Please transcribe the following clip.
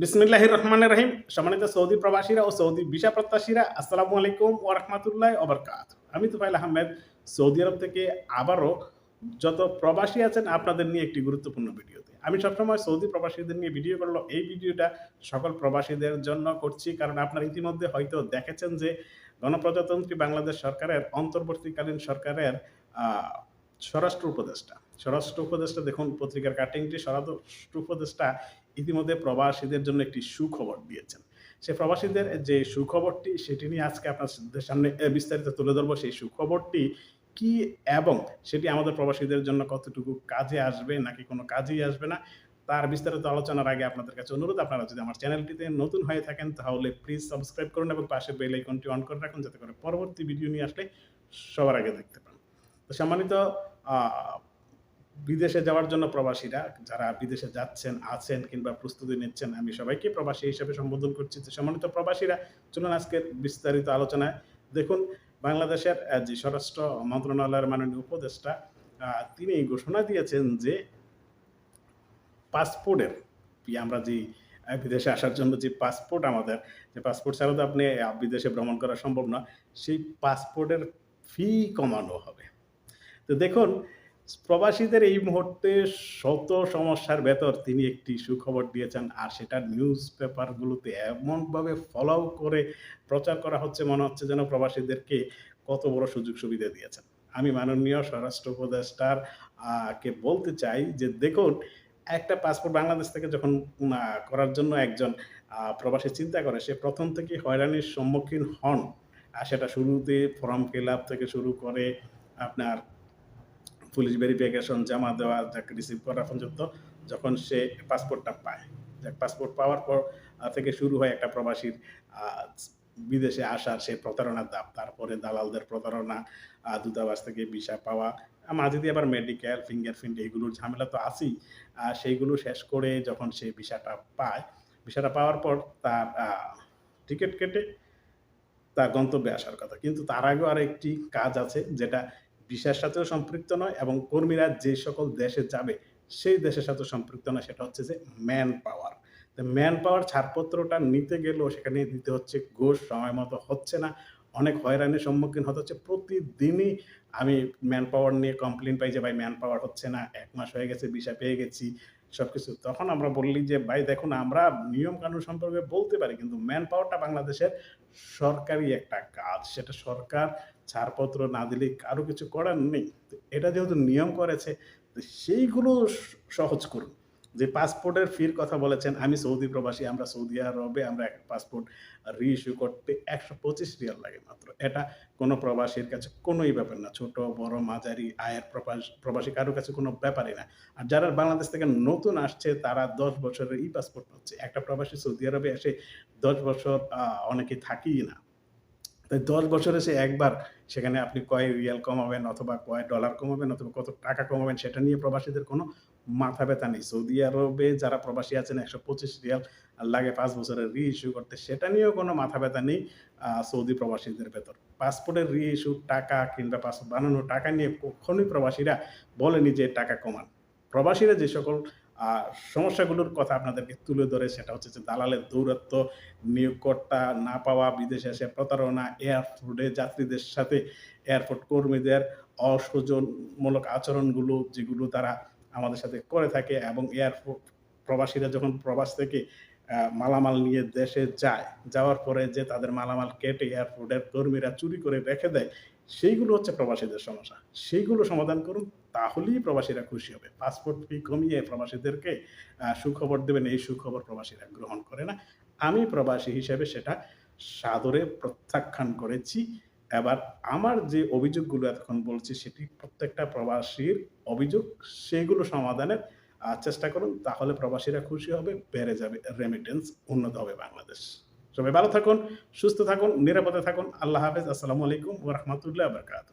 বিসমিল্লাহির রহমানির রহিম। সম্মানিত সৌদি প্রবাসীরা ও সৌদি ভিসা প্রত্যাশীরা, আসসালামু আলাইকুম ও রহমতুল্লাহ ওবরকাত আমি তুফাইল আহমেদ, সৌদি আরব থেকে আবারও যত প্রবাসী আছেন আপনাদের নিয়ে একটি গুরুত্বপূর্ণ ভিডিওতে। আমি সবসময় সৌদি প্রবাসীদের নিয়ে ভিডিও করল এই ভিডিওটা সকল প্রবাসীদের জন্য করছি, কারণ আপনারা ইতিমধ্যে হয়তো দেখেছেন যে গণপ্রজাতন্ত্রী বাংলাদেশ সরকারের, অন্তর্বর্তীকালীন সরকারের স্বরাষ্ট্র উপদেষ্টা। স্বরাষ্ট্র উপদেষ্টা, দেখুন পত্রিকার কাটিংটি স্বরাষ্ট্র উপদেষ্টা ইতিমধ্যে প্রবাসীদের জন্য একটি সুখবর দিয়েছেন। সে প্রবাসীদের যে সুখবরটি, সেটি নিয়ে আজকে আপনাদের সামনে বিস্তারিত তুলে ধরবো। সেই সুখবরটি কি এবং সেটি আমাদের প্রবাসীদের জন্য কতটুকু কাজে আসবে, নাকি কোনো কাজেই আসবে না, তার বিস্তারিত আলোচনার আগে আপনাদের কাছে অনুরোধ। আপনারা যদি আমার চ্যানেলটিতে নতুন হয়ে থাকেন, তাহলে প্লিজ সাবস্ক্রাইব করুন এবং পাশে বেল আইকনটি অন করে রাখুন, যাতে করে পরবর্তী ভিডিও নিয়ে আসলে সবার আগে দেখতে পান। তো সম্মানিত বিদেশে যাওয়ার জন্য প্রবাসীরা, যারা বিদেশে যাচ্ছেন, আছেন কিংবা প্রস্তুতি নিচ্ছেন, আমি সবাইকে প্রবাসী হিসেবে সম্বোধন করছি যে সম্মানিত প্রবাসীরা, চলুন আজকের বিস্তারিত আলোচনায় দেখুন, বাংলাদেশের যে স্বরাষ্ট্র মন্ত্রণালয়ের মাননীয় উপদেষ্টা তিনি ঘোষণা দিয়েছেন যে পাসপোর্টের, আমরা যে বিদেশে আসার জন্য যে পাসপোর্ট আমাদের, যে পাসপোর্ট ছাড়া তো আপনি বিদেশে ভ্রমণ করা সম্ভব না, সেই পাসপোর্টের ফি কমানো হবে। তো দেখুন প্রবাসীদের এই মুহূর্তে শত সমস্যার ভেতর তিনি একটি সুখবর দিয়েছেন, আর সেটা নিউজ পেপারগুলোতে এমনভাবে ফলো করে প্রচার করা হচ্ছে, মনে হচ্ছে যেন প্রবাসীদেরকে কত বড় সুযোগ সুবিধা দিয়েছেন। আমি মাননীয় স্বরাষ্ট্র উপদেষ্টার কে বলতে চাই যে দেখুন, একটা পাসপোর্ট বাংলাদেশ থেকে যখন করার জন্য একজন প্রবাসী চিন্তা করে, সে প্রথম থেকে হয়রানির সম্মুখীন হন। আর সেটা শুরুতে ফর্ম ফিল আপ থেকে শুরু করে আপনার পুলিশ ভেরিফিকেশন জমা দেওয়া, যাকে রিসিভ করা পর্যন্ত যখন সে পাসপোর্টটা পায়। পাসপোর্ট পাওয়ার পর থেকে শুরু হয় একটা প্রবাসীর বিদেশে আসার সে প্রতারণার দাপ তারপরে দালালদের প্রতারণা দূতাবাস থেকে ভিসা পাওয়া মাঝে দিয়ে আবার মেডিকেল ফিঙ্গারপ্রিন্ট এইগুলোর ঝামেলা তো আছেই আর সেইগুলো শেষ করে যখন সে ভিসাটা পায় ভিসাটা পাওয়ার পর তার টিকিট কেটে তার গন্তব্যে আসার কথা। কিন্তু তার আগেও আর একটি কাজ আছে, যেটা ভিসার সাথেও সম্পৃক্ত নয় এবং কর্মীরা যে সকল দেশে যাবে, সেই দেশের সাথে সম্পৃক্ত নয়। সেটা হচ্ছে যে ম্যান পাওয়ার তো ম্যান পাওয়ার ছাড়পত্রটা নিতে গেলেও সেখানে দিতে হচ্ছে ঘোষ, সময় মতো হচ্ছে না। অনেক হয়রানির সম্মুখীন হতে হচ্ছে। প্রতিদিনই আমি ম্যান পাওয়ার নিয়ে কমপ্লেন পাই যে, ভাই ম্যান পাওয়ার হচ্ছে না। এক মাস হয়ে গেছে, ভিসা পেয়ে গেছি। সব কিছু তখন আমরা বললি যে, ভাই, দেখুন, আমরা নিয়ম কানুন সম্পর্কে বলতে পারি, কিন্তু ম্যান পাওয়ারটা বাংলাদেশের সরকারি একটা কাজ। সেটা সরকার ছাড়পত্র না দিলে কারও কিছু করার নেই। এটা যেহেতু নিয়ম করেছে সেইগুলো সহজ করুন। যে পাসপোর্টের ফির কথা বলেছেন, আমি সৌদি প্রবাসী, আমরা সৌদি আরবে, আমরা পাসপোর্ট রিইস্যু করতে একশো পঁচিশ রিয়াল লাগে মাত্র। এটা কোনো প্রবাসীর কাছে কোনোই ব্যাপার না। ছোট, বড়, মাঝারি, আয়ের প্রবাস প্রবাসী কারোর কাছে কোনো ব্যাপারই না। আর যারা বাংলাদেশ থেকে নতুন আসছে, তারা দশ বছরের ই পাসপোর্ট হচ্ছে একটা প্রবাসী সৌদি আরবে এসে দশ বছর অনেকে থাকেই না। তাই দশ বছরে সে একবার সেখানে আপনি কয় রিয়াল কমাবেন অথবা কয় ডলার কমাবেন অথবা কত টাকা কমাবেন, সেটা নিয়ে প্রবাসীদের কোনো মাথা ব্যথা নেই। সৌদি আরবে যারা প্রবাসী আছেন, একশো পঁচিশ রিয়াল লাগে পাঁচ বছরের রি ইস্যু করতে, সেটা নিয়েও কোনো মাথা ব্যথা নেই সৌদি প্রবাসীদের ভেতর। পাসপোর্টের রি ইস্যু টাকা কিংবা পাসপোর্ট বানানোর টাকা নিয়ে কখনোই প্রবাসীরা বলেনি যে টাকা কমান। প্রবাসীরা যে সকল সমস্যাগুলোর কথা আপনাদেরকে তুলে ধরে, সেটা হচ্ছে যে দালালের দৌরত্ব নিয়োগকর্তা না পাওয়া, বিদেশে এসে প্রতারণা এয়ারপোর্টে যাত্রীদের সাথে এয়ারপোর্ট কর্মীদের অসৌজনমূলক আচরণগুলো, যেগুলো তারা আমাদের সাথে করে থাকে এবং এয়ারপোর্ট প্রবাসীরা যখন প্রবাস থেকে মালামাল নিয়ে দেশে যায়, যাওয়ার পরে যে তাদের মালামাল কেটে এয়ারপোর্টের কর্মীরা চুরি করে রেখে দেয়, সেইগুলো হচ্ছে প্রবাসীদের সমস্যা। সেইগুলো সমাধান করুন, তাহলেই প্রবাসীরা খুশি হবে। পাসপোর্ট ফি কমিয়ে প্রবাসীদেরকে সুখবর দেবেন, এই সুখবর প্রবাসীরা গ্রহণ করে না। আমি প্রবাসী হিসেবে সেটা সাদরে প্রত্যাখ্যান করেছি। এবার আমার যে অভিযোগগুলো এতক্ষণ বলছি, সেটি প্রত্যেকটা প্রবাসীর অভিযোগ, সেগুলো সমাধানের চেষ্টা করুন, তাহলে প্রবাসীরা খুশি হবে, বেড়ে যাবে রেমিটেন্স উন্নত হবে বাংলাদেশ। সবাই ভালো থাকুন, সুস্থ থাকুন, নিরাপদে থাকুন, আল্লাহ হাফেজ, আসসালামু আলাইকুম ওরহমতুল্লাহ বরকাত